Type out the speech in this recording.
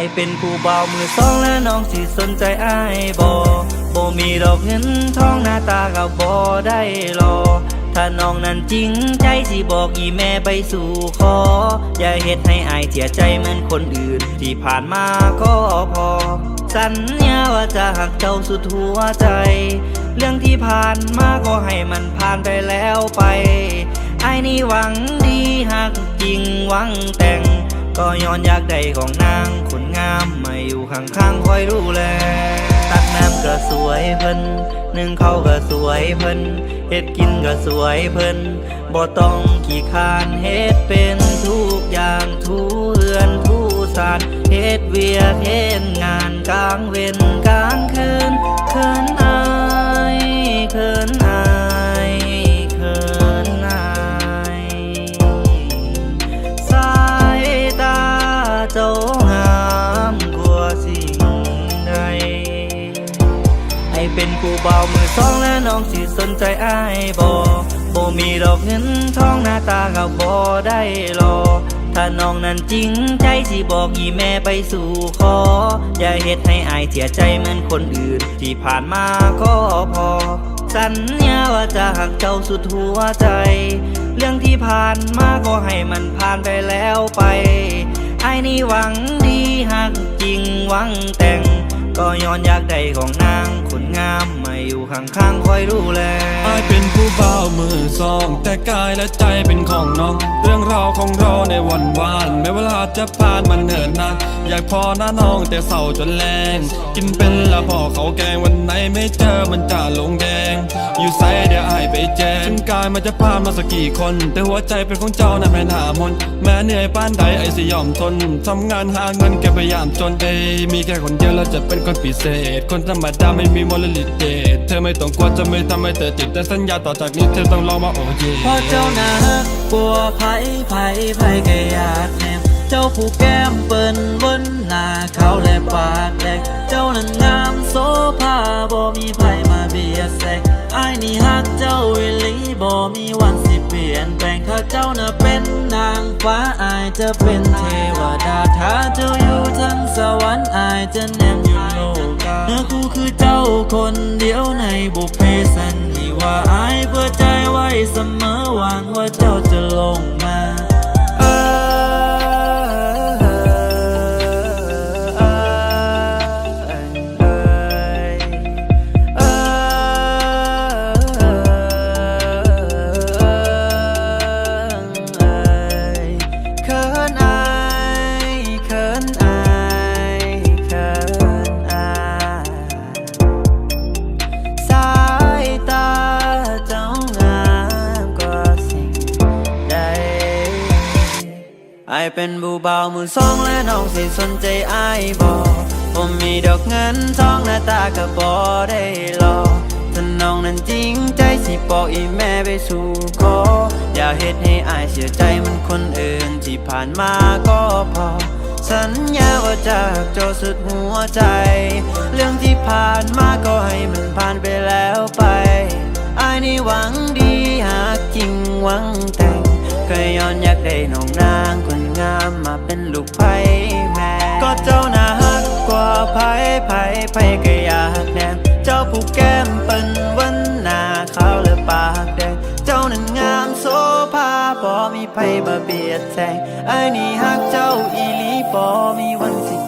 อ้เป็นผู้บ่าวมือสองและน้องสิสนใจไอ้ายบ่บ่มีดอกเงินทองหน้าตาก็บ่ได้รอ ถ้าน้องนั้นจริงใจสิบอกอีแม่ไปสู่ขอ อย่าเฮ็ดให้อายเสียใจเหมือนคนอื่น ที่ผ่านมาก็พอ สัญญาว่าจะหักเจ้าสุดหัวใจ เรื่องที่ผ่านมาก็ให้มันผ่านไปแล้วไปไอ้นี่หวังดีหักจริงหวังแต่ง ก็ย้อนอยากได้ของนางคนงามมาอยู่ข้างๆคอยดูแลตักน้ำก็สวยเพิ่นนึ่งเขาก็สวยเพิ่นเฮ็ดกินก็สวยเพิ่นบ่ต้องขี้คานเฮ็ดเป็นทุกอย่างทุเรือนทุสานเฮ็ดเวียกเฮ็ดงานกลางเว้น สนใจไอายบอบ่มีดอกเงินทองหน้าตาก็บ่ได้รอ ถ้าน้องนั้นจริงใจสิบอกอีแม่ไปสู่ขอ อย่าเฮ็ดให้อายเสียใจเหมือนคนอื่น ที่ผ่านมาก็พอ สัญญาว่าจะหักเจ้าสุดหัวใจ เรื่องที่ผ่านมาก็ให้มันผ่านไปแล้วไปไอ้นี่หวังดีหักจริงหวังแต่ง ก็ย้อนอยากได้ของนางคนงาม อยู่ข้างๆคอยดูแลอายเป็นผู้เบามือสอง แต่กายและใจเป็นของน้อง เรื่องราวของเราในวันวานแม้เวลาจะผ่านมันเหินนานอยากพอหน้าน้องแต่เศร้าจนแรง กินเป็นละพอเขาแกงวันไหนไม่เจอมันจะลงแดง อยู่ไซเดี๋ยวอายไปแจ้งกายมันจะผ่านมาสักกี่คน แต่หัวใจเป็นของเจ้านั้นเป็นหามนแม้เหนื่อยป้านใดไอ้สิยอมทนทำงานหาเงินแกพยายามจนเอยมีแค่คนเดียวแล้วจะเป็นคนพิเศษ คนธรรมดาไม่มีมลลิเดตเธอไม่ต้องกลัวจะไม่ทำให้เธอติดแต่สัญญาต่อจากนี้เธอต้องลองมาโอเยพอเจ้านะกลัวไผ่ไผ่ไผ่ก็อยากแน เจ้าผู้แก้มเปิ้นบนหน้าเขาและปากแดงเจ้านั้นงามโซภาบ่มีไผมาเบียดแสงไอ้ายนี่ฮักเจ้าวิลีบ่มีวันสิเปลี่ยนแปลงถ้าเจ้าน่ะเป็นนางฟ้าอายจะเป็นเทวดาถ้าเจ้าอยู่ทั้งสวรรค์อายจะแนมอยู่โลกาเนื้อคู่คือเจ้าคนเดียวในบุพเพสันนิวาสอายเปิดใจไว้เสมอหวังว่าเจ้าจะลงมาายเป็นบูเบาวมือสองและน้องสิสนใจไอายบอผมมีดอกเงินทองหน้าตาก็บอได้รอถ้าน้องนั้นจริงใจสิบอกอีแม่ไปสู่ขออย่าเฮ็ดให้อายเสียใจมันคนอื่นที่ผ่านมาก็พอ สัญญาว่าจะรักเจ้าสุดหัวใจ เรื่องที่ผ่านมาก็ให้มันผ่านไปแล้วไปอายนี่หวังดีหากจริงหวัง น้องนางคนงามมาเป็นลูกไผ่แม่ก็เจ้าน่าฮักกว่าไผ่ไผ่ไผ่ก็อยากแนมเจ้าผู้แก้มเป็นวันหน้าขาวและปากแดงเจ้านั้นงามโซภาบ่มีไผมาเบียดแซงไอ้นี่ฮักเจ้าอีหลีบ่มีวันสิ